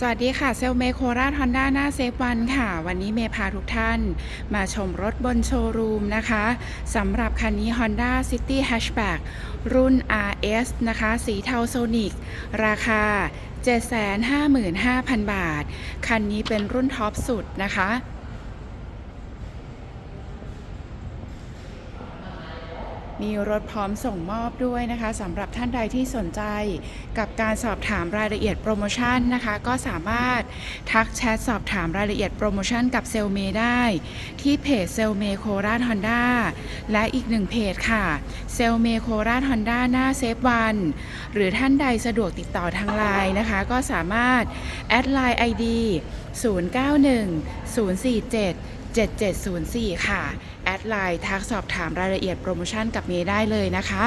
สวัสดีค่ะ เซลเมโคราชฮอนด้าหน้าเซฟวันค่ะ วันนี้เมพาทุกท่านมาชมรถบนโชว์รูมนะคะสำหรับคันนี้ Honda City Hatchback รุ่น RS นะคะ สีเทาโซนิก ราคา 755,000 บาท คันนี้เป็นรุ่นท็อปสุดนะคะ มีรถพร้อมส่งมอบด้วยนะคะสำหรับท่านใดที่สนใจกับการสอบถามรายละเอียดโปรโมชั่นนะคะ ก็สามารถทักแชทสอบถามรายละเอียดโปรโมชั่นกับเซลเมได้ ที่เพจเซลเมโคราชฮอนด้าและอีกหนึ่งเพจค่ะเซลเมโคราชฮอนด้าหน้าเซฟวันหรือท่านใดสะดวกติดต่อทางไลน์นะคะ ก็สามารถแอดไลน์ ID 091 047 7704 ค่ะ แอดไลน์ทักสอบถามรายละเอียดโปรโมชั่นกับเมย์ได้เลยนะคะ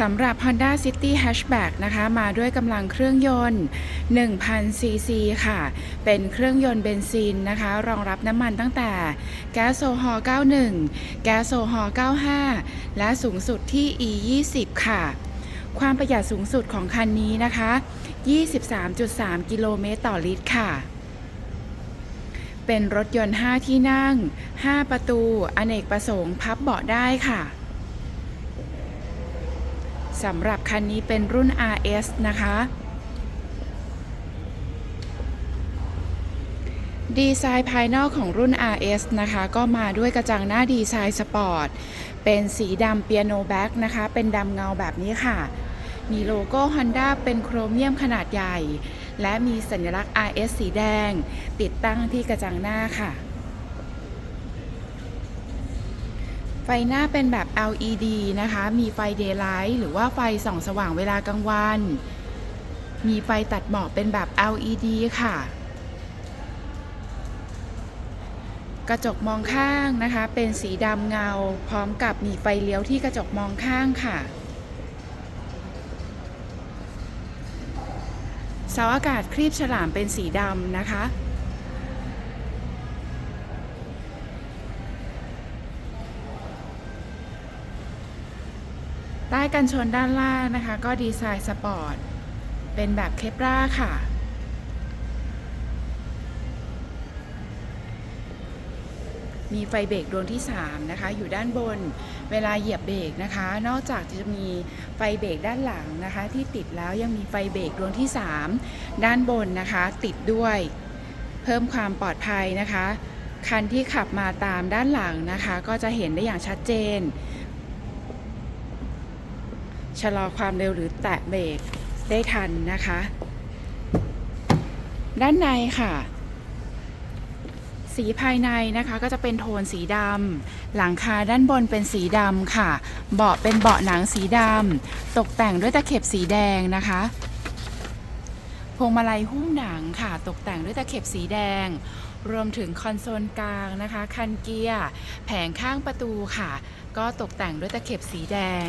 สำหรับ Honda City Hatchback นะคะ มาด้วยกำลังเครื่องยนต์1,000 ซีซีค่ะ เป็นเครื่องยนต์เบนซินนะคะ รองรับน้ำมันตั้งแต่แก๊สโซฮอล์91 แก๊สโซฮอล์95 และสูงสุดที่ E20 ค่ะ ความประหยัดสูงสุดของคันนี้นะคะ 23.3 กิโลเมตรต่อลิตรค่ะ เป็นรถยนต์ 5 ที่นั่ง 5 ประตู อเนกประสงค์พับเบาะได้ค่ะสำหรับคันนี้เป็นรุ่น RS นะคะ ดีไซน์ภายนอกของรุ่น RS นะคะ ก็มาด้วยกระจังหน้าดีไซน์สปอร์ต เป็นสีดำเปียโนแบ็กนะคะ เป็นดำเงาแบบนี้ค่ะ มีโลโก้ Honda เป็นโครเมียมขนาดใหญ่ และมีสัญลักษณ์ RS สีแดง ติดตั้งที่กระจังหน้าค่ะ ไฟหน้าเป็นแบบ LED นะคะ มีไฟ Daylight หรือว่าไฟส่องสว่างเวลากลางวัน มีไฟตัดหมอกเป็นแบบ LED ค่ะกระจกมองข้างนะคะ เป็นสีดำเงา พร้อมกับมีไฟเลี้ยวที่กระจกมองข้างค่ะ เสาอากาศครีบฉลามเป็นสีดำนะคะ ใต้กันชนด้านล่างนะคะ ก็ดีไซน์สปอร์ต เป็นแบบเคปราค่ะ มีไฟเบรกดวงที่ 3 นะคะ อยู่ด้านบนเวลาเหยียบเบรกนะคะ นอกจากจะมีไฟเบรกด้านหลังนะคะ ที่ติดแล้วยังมีไฟเบรกดวงที่ 3 ด้านบนนะคะ ติดด้วย เพิ่มความปลอดภัยนะคะ คันที่ขับมาตามด้านหลังนะคะ ก็จะเห็นได้อย่างชัดเจนชะลอความเร็วหรือแตะเบรกได้ทันนะคะ ด้านในค่ะ สีภายในนะคะก็จะเป็นโทนสีดำหลังคาด้านบนเป็นสีดำค่ะ เบาะเป็นเบาะหนังสีดำตกแต่งด้วยตะเข็บสีแดงนะคะพวงมาลัยหุ้มหนังค่ะ ตกแต่งด้วยตะเข็บสีแดง รวมถึงคอนโซลกลางนะคะ คันเกียร์แผงข้างประตูค่ะ ก็ตกแต่งด้วยตะเข็บสีแดง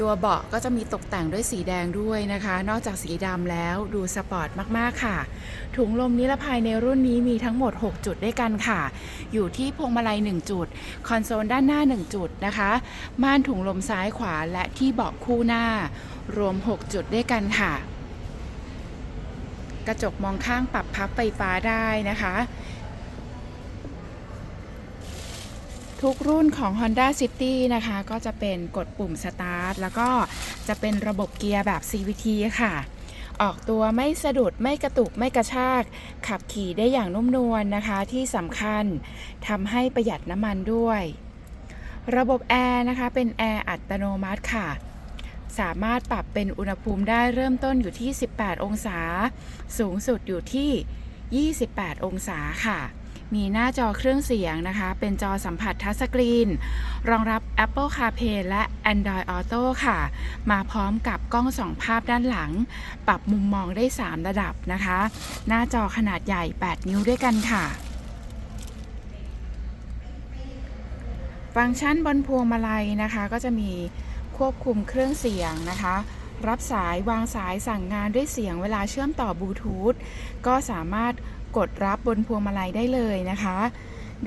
ตัวเบาะก็จะมีตกแต่งด้วยสีแดงด้วยนะคะ นอกจากสีดำแล้วดูสปอร์ตมากๆค่ะ ถุงลมนิรภัยในรุ่นนี้มีทั้งหมด 6 จุดด้วยกันค่ะ อยู่ที่พวงมาลัย 1 จุด คอนโซลด้านหน้า 1 จุดนะคะ ม่านถุงลมซ้ายขวาและที่เบาะคู่หน้า รวม 6 จุดด้วยกันค่ะ กระจกมองข้างปรับพับไฟฟ้าได้นะคะ ทุกรุ่นของ Honda City นะคะ ก็จะเป็นกดปุ่ม Start แล้วก็จะเป็นระบบเกียร์แบบ CVT ค่ะ ออกตัวไม่สะดุดไม่กระตุกไม่กระชาก ขับขี่ได้อย่างนุ่มนวลนะคะ ที่สำคัญทำให้ประหยัดน้ำมันด้วย ระบบแอร์นะคะเป็นแอร์อัตโนมัติค่ะสามารถปรับเป็นอุณหภูมิได้เริ่มต้นอยู่ที่ 18 องศา สูงสุดอยู่ที่ 28 องศาค่ะ มีหน้าจอเครื่องเสียงนะคะ เป็นจอสัมผัสทัชสกรีน รองรับ Apple CarPlay และ Android Auto ค่ะ มาพร้อมกับกล้องสองภาพด้านหลัง ปรับมุมมองได้ 3 ระดับนะคะ หน้าจอขนาดใหญ่ 8 นิ้วด้วยกันค่ะฟังก์ชันบนพวงมาลัยนะคะ ก็จะมีควบคุมเครื่องเสียงนะคะ รับสายวางสายสั่งงานด้วยเสียงเวลาเชื่อมต่อบลูทูธก็สามารถ กดรับบนพวงมาลัยได้เลยนะคะ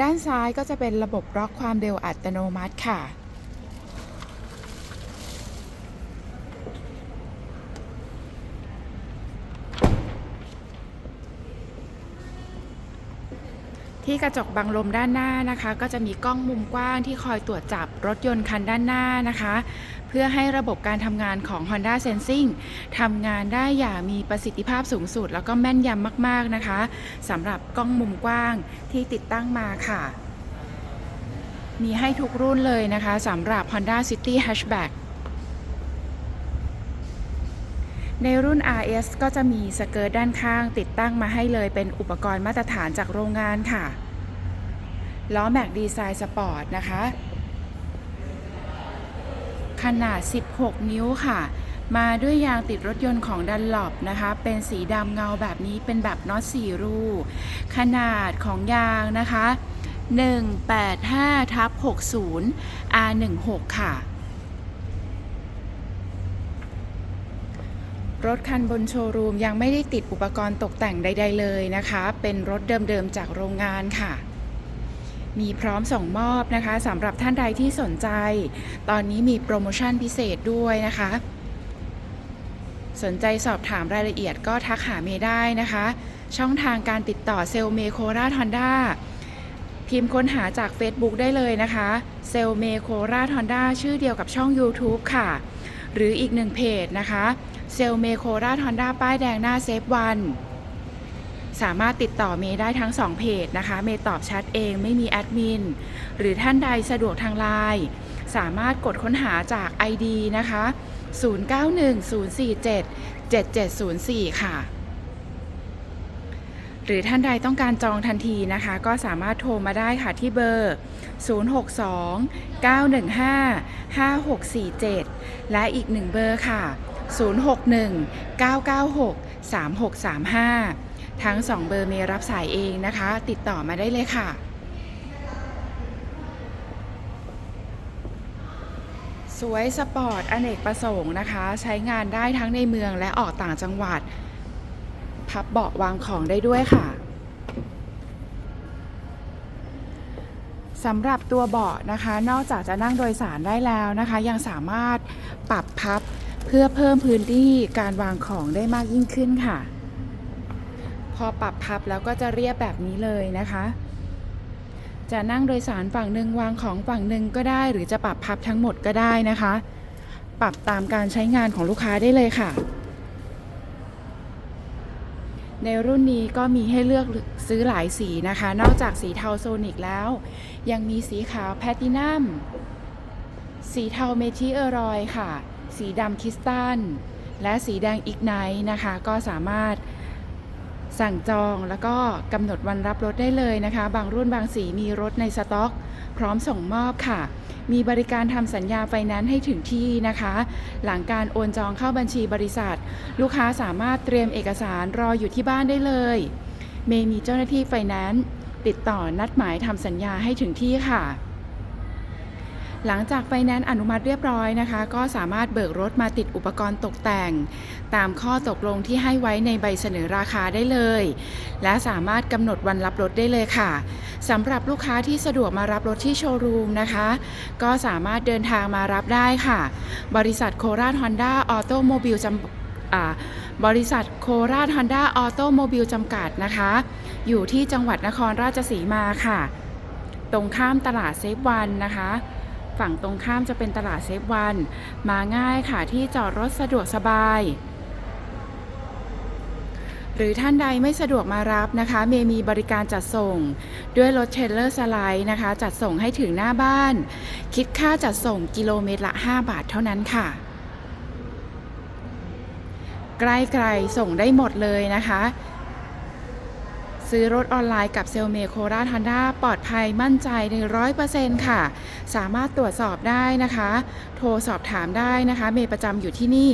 ด้านซ้ายก็จะเป็นระบบล็อกความเร็วอัตโนมัติค่ะ ที่กระจกบังลมด้านหน้านะคะ ก็จะมีกล้องมุมกว้างที่คอยตรวจจับรถยนต์คันด้านหน้านะคะ เพื่อให้ระบบการทำงานของ Honda Sensing ทำงานได้อย่างมีประสิทธิภาพสูงสุด แล้วก็แม่นยำมากๆนะคะสำหรับกล้องมุมกว้างที่ติดตั้งมาค่ะ มีให้ทุกรุ่นเลยนะคะสำหรับ Honda City Hatchback ในรุ่น RS ก็จะมีสเกิร์ตด้านข้างติดตั้งมาให้เลยเป็นอุปกรณ์มาตรฐานจากโรงงานค่ะ ล้อแม็กดีไซน์สปอร์ตนะคะ ขนาด 16 นิ้วค่ะ มาด้วยยางติดรถยนต์ของดันหลบนะคะ เป็นสีดำเงาแบบนี้เป็นแบบน็อตสี่รูขนาดของยางนะคะ 185ทับ60 R16 ค่ะ รถคันบนโชว์รูมยังไม่ได้ติดอุปกรณ์ตกแต่งใด ๆ เลยนะคะ เป็นรถเดิมๆจากโรงงานค่ะ มีพร้อมส่งมอบนะคะสำหรับท่านใดที่สนใจ ตอนนี้มีโปรโมชั่นพิเศษด้วยนะคะ สนใจสอบถามรายละเอียดก็ทักหาเมย์ได้นะคะ ช่องทางการติดต่อเซลเมโคราชฮอนด้าพิมพ์ค้นหาจาก Facebook ได้เลยนะคะเซลเมโคราชฮอนด้าชื่อเดียวกับช่อง YouTube ค่ะ หรืออีกหนึ่งเพจนะคะเซลเมโคราชฮอนด้าป้ายแดงหน้าเซฟวัน สามารถติดต่อเมย์ได้ทั้ง 2 เพจนะคะ เมย์ตอบแชทเองไม่มีแอดมิน หรือท่านใดสะดวกทางไลน์สามารถกดค้นหาจาก ID นะคะ 0910477704 ค่ะ หรือท่านใดต้องการจองทันทีนะคะ ก็สามารถโทรมาได้ค่ะที่เบอร์ 062 915 5647 และอีกหนึ่งเบอร์ค่ะ 061 996 3635 ทั้ง 2 เบอร์เมรับสายเองนะคะ ติดต่อมาได้เลยค่ะ สวยสปอร์ตอเนกประสงค์นะคะ ใช้งานได้ทั้งในเมืองและออกต่างจังหวัด พับเบาะวางของได้ด้วยค่ะสำหรับตัวเบาะนะคะ นอกจากจะนั่งโดยสารได้แล้วนะคะ ยังสามารถปรับพับเพื่อเพิ่มพื้นที่การวางของได้มากยิ่งขึ้นค่ะ พอปรับพับแล้วก็จะเรียบแบบนี้เลยนะคะ จะนั่งโดยสารฝั่งหนึ่งวางของฝั่งหนึ่งก็ได้ หรือจะปรับพับทั้งหมดก็ได้นะคะ ปรับตามการใช้งานของลูกค้าได้เลยค่ะในรุ่นนี้ก็มีให้เลือกซื้อหลายสีนะคะ นอกจากสีเทาโซนิกแล้ว ยังมีสีขาวแพลตินัม สีเทาเมทิเออรอยค่ะ สีดำคริสตัล และสีแดงอีกไนท์นะคะ ก็สามารถ สั่งจองแล้วก็กำหนดวันรับรถได้เลยนะคะ บางรุ่นบางสีมีรถในสต็อก พร้อมส่งมอบค่ะ มีบริการทำสัญญาไฟแนนซ์ให้ถึงที่นะคะ หลังการโอนจองเข้าบัญชีบริษัท ลูกค้าสามารถเตรียมเอกสารรออยู่ที่บ้านได้เลย เมย์มีเจ้าหน้าที่ไฟแนนซ์ติดต่อนัดหมายทำสัญญาให้ถึงที่ค่ะ หลังจากไฟแนนซ์อนุมัติเรียบร้อยนะคะ ก็สามารถเบิกรถมาติดอุปกรณ์ตกแต่ง ตามข้อตกลงที่ให้ไว้ในใบเสนอราคาได้เลย และสามารถกำหนดวันรับรถได้เลยค่ะสำหรับลูกค้าที่สะดวกมารับรถที่โชว์รูมนะคะ ก็สามารถเดินทางมารับได้ค่ะ บริษัทโคราชฮอนด้าออโตโมบิลจำบริษัทโคราชฮอนด้าออโตโมบิลจำกัดนะคะ อยู่ที่จังหวัดนครราชสีมาค่ะ ตรงข้ามตลาดเซฟวันนะคะ ฝั่งตรงข้ามจะเป็นตลาดเซฟวัน มาง่ายค่ะที่จอดรถสะดวกสบาย หรือท่านใดไม่สะดวกมารับนะคะ เมมีบริการจัดส่ง ด้วยรถเทรลเลอร์สไลด์นะคะ จัดส่งให้ถึงหน้าบ้าน คิดค่าจัดส่งกิโลเมตรละ 5 บาทเท่านั้นค่ะใกล้ๆส่งได้หมดเลยนะคะ ซื้อรถออนไลน์กับเซลเมโคราทันด้าปลอดภัยมั่นใจในร้อยเปอร์เซ็นต์ค่ะ สามารถตรวจสอบได้นะคะ โทรสอบถามได้นะคะ เมย์ประจำอยู่ที่นี่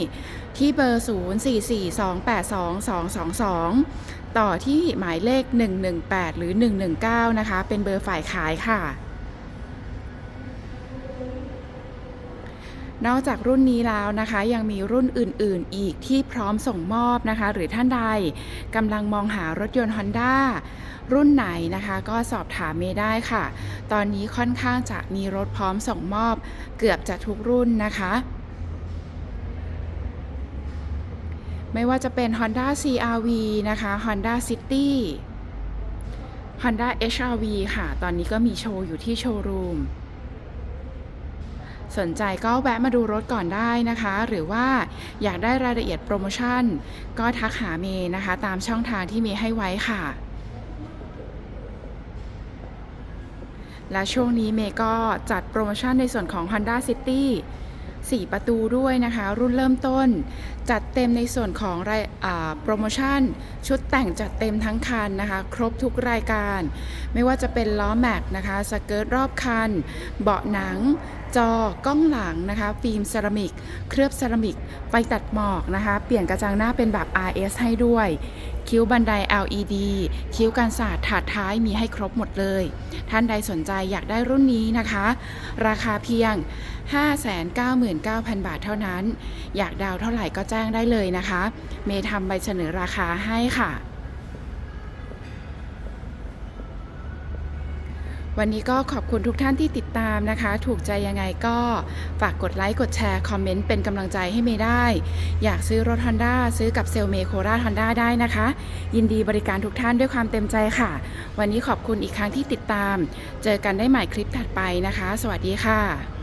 ที่เบอร์ 044282222 ต่อที่หมายเลข 118 หรือ 119 นะคะ เป็นเบอร์ฝ่ายขายค่ะ นอกจากรุ่นนี้แล้วนะคะ ยังมีรุ่นอื่น ๆ อีกที่พร้อมส่งมอบนะคะ หรือท่านใดกำลังมองหารถยนต์ Honda รุ่นไหนนะคะก็สอบถามเมย์ได้ค่ะ ตอนนี้ค่อนข้างจะมีรถพร้อมส่งมอบเกือบจะทุกรุ่นนะคะ ไม่ว่าจะเป็น Honda CRV นะคะ Honda City Honda HR-V ค่ะ ตอนนี้ก็มีโชว์อยู่ที่โชว์รูม สนใจก็แวะมาดูรถก่อนได้นะคะ หรือว่าอยากได้รายละเอียดโปรโมชั่น ก็ทักหาเมย์นะคะ ตามช่องทางที่เมย์ให้ไว้ค่ะ และช่วงนี้เมย์ก็จัดโปรโมชั่นในส่วนของ Honda City 4 ประตูด้วยนะคะ รุ่นเริ่มต้น จัดเต็มในส่วนของรายอ่โปรโมชั่น ชุดแต่งจัดเต็มทั้งคันนะคะ ครบทุกรายการ ไม่ว่าจะเป็นล้อแม็กนะคะสเกิร์ตรอบคัน เบาะหนัง จอกล้องหลังนะคะ ฟิล์มเซรามิก เคลือบเซรามิกไฟตัดหมอกนะคะ เปลี่ยนกระจังหน้าเป็นแบบ RS ให้ด้วย คิ้วบันได LED คิ้วกันศาสตร์ถาดท้ายมีให้ครบหมดเลย ท่านใดสนใจอยากได้รุ่นนี้นะคะ ราคาเพียง 599,000 บาทเท่านั้น อยากดาวเท่าไหร่ก็แจ้งได้เลยนะคะ เมย์ทำใบเสนอราคาให้ค่ะ วันนี้ก็ขอบคุณทุกท่านที่ติดตามนะคะ ถูกใจยังไงก็ฝากกดไลค์ กดแชร์ คอมเมนต์เป็นกำลังใจให้เมย์ได้ อยากซื้อรถ Honda ซื้อกับเซลเมโคราฮอนด้าได้นะคะ ยินดีบริการทุกท่านด้วยความเต็มใจค่ะ วันนี้ขอบคุณอีกครั้งที่ติดตาม เจอกันได้ใหม่คลิปถัดไปนะคะ สวัสดีค่ะ